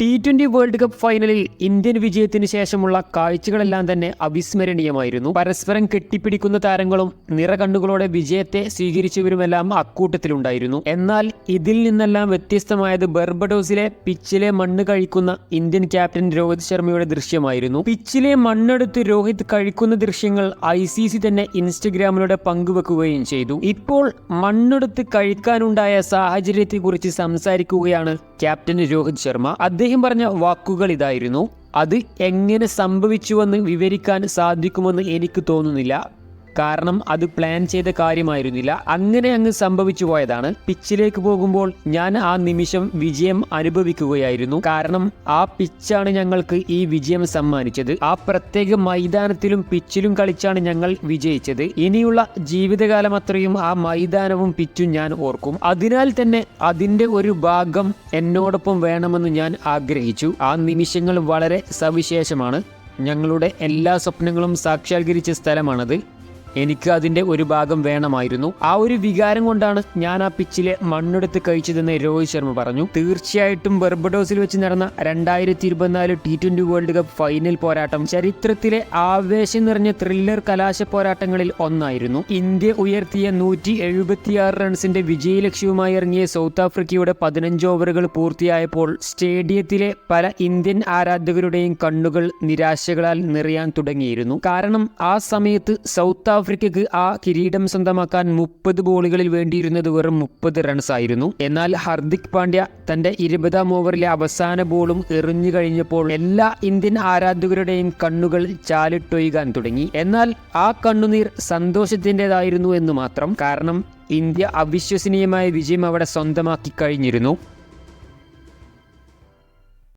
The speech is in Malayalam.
ടി ട്വന്റി വേൾഡ് കപ്പ് ഫൈനലിൽ ഇന്ത്യൻ വിജയത്തിന് ശേഷമുള്ള കാഴ്ചകളെല്ലാം തന്നെ അവിസ്മരണീയമായിരുന്നു. പരസ്പരം കെട്ടിപ്പിടിക്കുന്ന താരങ്ങളും നിറകണ്ണുകളോടെ വിജയത്തെ സ്വീകരിച്ചവരുമെല്ലാം അക്കൂട്ടത്തിലുണ്ടായിരുന്നു. എന്നാൽ ഇതിൽ നിന്നെല്ലാം വ്യത്യസ്തമായത് ബെർബഡോസിലെ പിച്ചിലെ മണ്ണ് കഴിക്കുന്ന ഇന്ത്യൻ ക്യാപ്റ്റൻ രോഹിത് ശർമ്മയുടെ ദൃശ്യമായിരുന്നു. പിച്ചിലെ മണ്ണെടുത്ത് രോഹിത് കഴിക്കുന്ന ദൃശ്യങ്ങൾ ഐ സി സി തന്നെ ഇൻസ്റ്റഗ്രാമിലൂടെ പങ്കുവെക്കുകയും ചെയ്തു. ഇപ്പോൾ മണ്ണെടുത്ത് കഴിക്കാനുണ്ടായ സാഹചര്യത്തെക്കുറിച്ച് സംസാരിക്കുകയാണ് ക്യാപ്റ്റൻ രോഹിത് ശർമ്മ. അദ്ദേഹം പറഞ്ഞ വാക്കുകൾ ഇതായിരുന്നു. അത് എങ്ങനെ സംഭവിച്ചുവെന്ന് വിവരിക്കാൻ സാധിക്കുമെന്ന് എനിക്ക് തോന്നുന്നില്ല. കാരണം അത് പ്ലാൻ ചെയ്ത കാര്യമായിരുന്നില്ല. അങ്ങനെ അങ്ങ് സംഭവിച്ചു പോയതാണ്. പിച്ചിലേക്ക് പോകുമ്പോൾ ഞാൻ ആ നിമിഷം വിജയം അനുഭവിക്കുകയായിരുന്നു. കാരണം ആ പിച്ചാണ് ഞങ്ങൾക്ക് ഈ വിജയം സമ്മാനിച്ചത്. ആ പ്രത്യേക മൈതാനത്തിലും പിച്ചിലും കളിച്ചാണ് ഞങ്ങൾ വിജയിച്ചത്. ഇനിയുള്ള ജീവിതകാലം അത്രയും ആ മൈതാനവും പിച്ചും ഞാൻ ഓർക്കും. അതിനാൽ തന്നെ അതിന്റെ ഒരു ഭാഗം എന്നോടൊപ്പം വേണമെന്ന് ഞാൻ ആഗ്രഹിച്ചു. ആ നിമിഷങ്ങൾ വളരെ സവിശേഷമാണ്. ഞങ്ങളുടെ എല്ലാ സ്വപ്നങ്ങളും സാക്ഷാത്കരിച്ച സ്ഥലമാണത്. എനിക്ക് അതിന്റെ ഒരു ഭാഗം വേണമായിരുന്നു. ആ ഒരു വികാരം കൊണ്ടാണ് ഞാൻ ആ പിച്ചിലെ മണ്ണെടുത്ത് കഴിച്ചതെന്ന് രോഹിത് ശർമ്മ പറഞ്ഞു. തീർച്ചയായിട്ടും ബെർബഡോസിൽ വെച്ച് നടന്ന രണ്ടായിരത്തി ഇരുപത്തിനാല് T twenty world cup final പോരാട്ടം ചരിത്രത്തിലെ ആവേശം നിറഞ്ഞ ത്രില്ലർ കലാശ പോരാട്ടങ്ങളിൽ ഒന്നായിരുന്നു. ഇന്ത്യ ഉയർത്തിയ നൂറ്റി എഴുപത്തിയാറ് റൺസിന്റെ വിജയലക്ഷ്യവുമായി ഇറങ്ങിയ സൗത്ത് ആഫ്രിക്കയുടെ പതിനഞ്ച് ഓവറുകൾ പൂർത്തിയായപ്പോൾ സ്റ്റേഡിയത്തിലെ പല ഇന്ത്യൻ ആരാധകരുടെയും കണ്ണുകൾ നിരാശകളാൽ നിറയാൻ തുടങ്ങിയിരുന്നു. കാരണം ആ സമയത്ത് സൗത്ത് ആഫ്രിക്കയ്ക്ക് ആ കിരീടം സ്വന്തമാക്കാൻ മുപ്പത് ബോളുകളിൽ വേണ്ടിയിരുന്നത് വെറും മുപ്പത് റൺസ് ആയിരുന്നു. എന്നാൽ ഹർദിക് പാണ്ഡ്യ തന്റെ ഇരുപതാം ഓവറിലെ അവസാന ബോളും എറിഞ്ഞു കഴിഞ്ഞപ്പോൾ എല്ലാ ഇന്ത്യൻ ആരാധകരുടെയും കണ്ണുകൾ ചാലിട്ടൊയ്യാൻ തുടങ്ങി. എന്നാൽ ആ കണ്ണുനീർ സന്തോഷത്തിന്റെതായിരുന്നു എന്ന് മാത്രം. കാരണം ഇന്ത്യ അവിശ്വസനീയമായ വിജയം അവിടെ സ്വന്തമാക്കി കഴിഞ്ഞിരുന്നു.